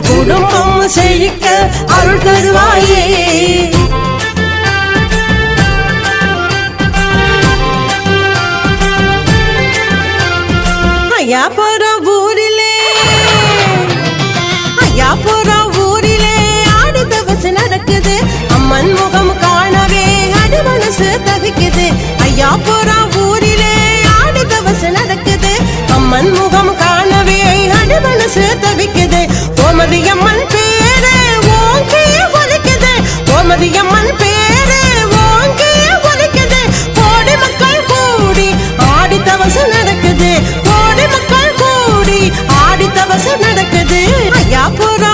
குடும்பம் செழிக்க அருள் தருவாயே. ஐயா போற ஊரிலே ஐயா போற ஊரிலே ஆடு தவசு நடக்குது. அம்மன் முகம் காணவே அடி மனசு தவிக்குது. ஐயா போற கோமதியம்மன் பேரு ஓங்கி ஒலிக்குது. கோமதியம்மன் பேரு ஓங்கி ஒலிக்குது. கோடி மக்கள் கூடி ஆடி தவசு நடக்குது. கோடி மக்கள் கூடி ஆடி தவசு நடக்குது. ஐயா போற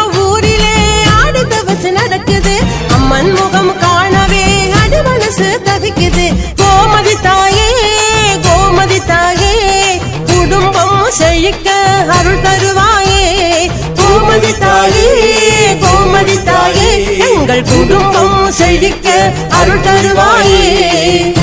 எங்கள் குடும்பம் செழிக்க அருள் தருவாயே.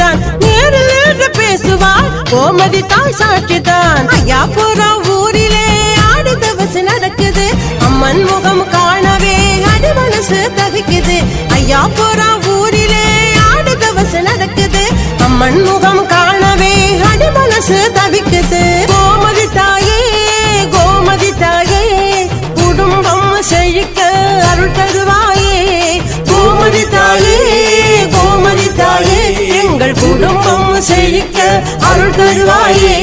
தான் நேரில் என்று பேசுவாள் கோமதி தாய் சாட்சிதான். ஐயா போற ஊரிலே ஆடி தவசு நடக்குது. அம்மன் முகம் காணவே அடி மனசு தவிக்குது. ஐயா போற ஊரிலே ஆடி தவசு நடக்குது. அம்மன் முகம் காணவே அடி மனசு தவிக்குது. கோமதி தாயே கோமதி தாயே குடும்பம் செழிக்க தருவாயே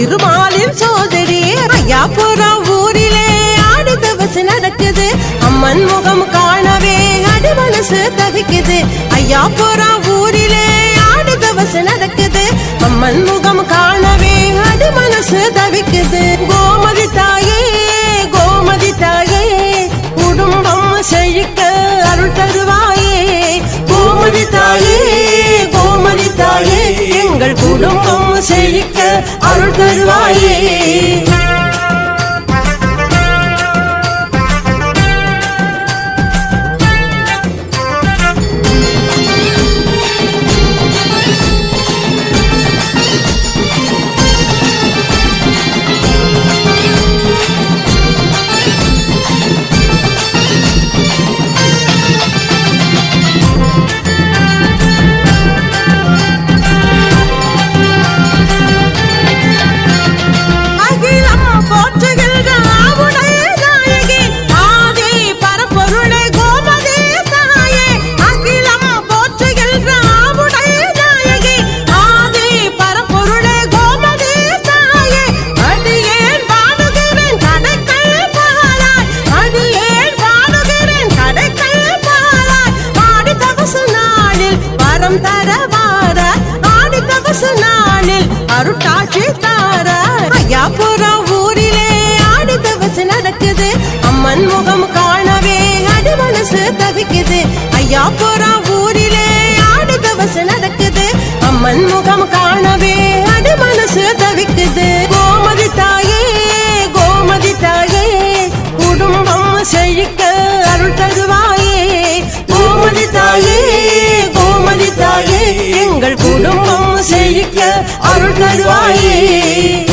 திருமாலின் சோதரி ஐயா போற ஊரிலே ஆடி தவசு நடக்குது. அம்மன் முகம் காணவே அடி மனசு தவிக்குது ஐயா போற ஊரிலே குடும்பம் செழிக்க அருள் குடும்பம் செய்ய அருள் தருவாயே.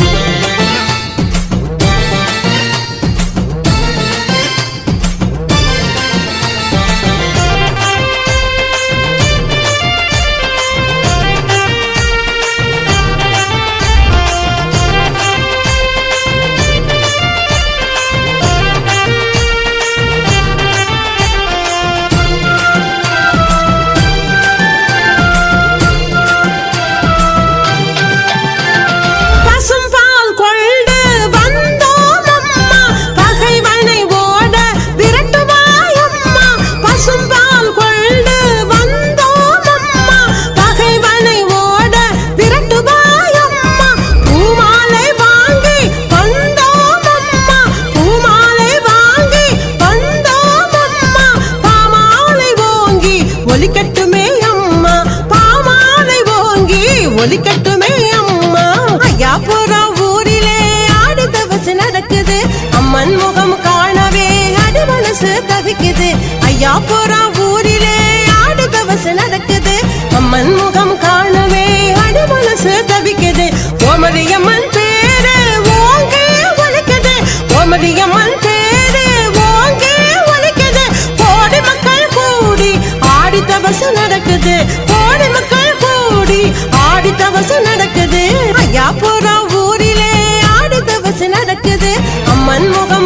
தவசு மனசு ஐயா ஐயாபுரம் ஊரிலே ஆடு தவசு நடக்குது. அம்மன் முகம் காணவே அடி மனசு தவிக்குது. கோமதியம்மன் பேரு ஓங்கே ஒலிக்குது கோமதியம்மன் பேரு ஓங்கே ஒலிக்குது கோடி மக்கள் கூடி ஆடி தவசு நடக்குது. கோடி மக்கள் கூடி ஆடி தவசு நடக்குது. ஐயாபுரம் ஊரிலே ஆடி தவசு நடக்குது. அம்மன் முகம்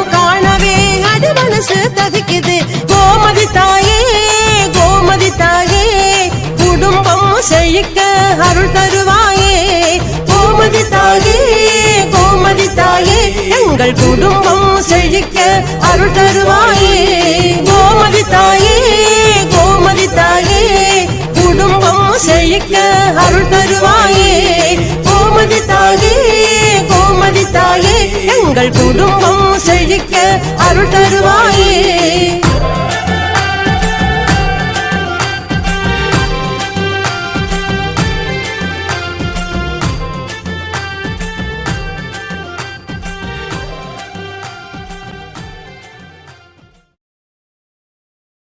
தவிக்குது கோமதி தாயே கோமதி தாயே குடும்பம் செழிக்க அருள் தருவாயே. கோமதி தாயே கோமதி தாயே எங்கள் குடும்பம் செழிக்க அருள் தருவாயே. கோமதி தாயே கோமதி தாயே குடும்பம் செழிக்க அருள் தருவாயே. கோமதி தாயே கோமதி தாயே எங்கள் குடும்பம் செழிக்க அருள் தரு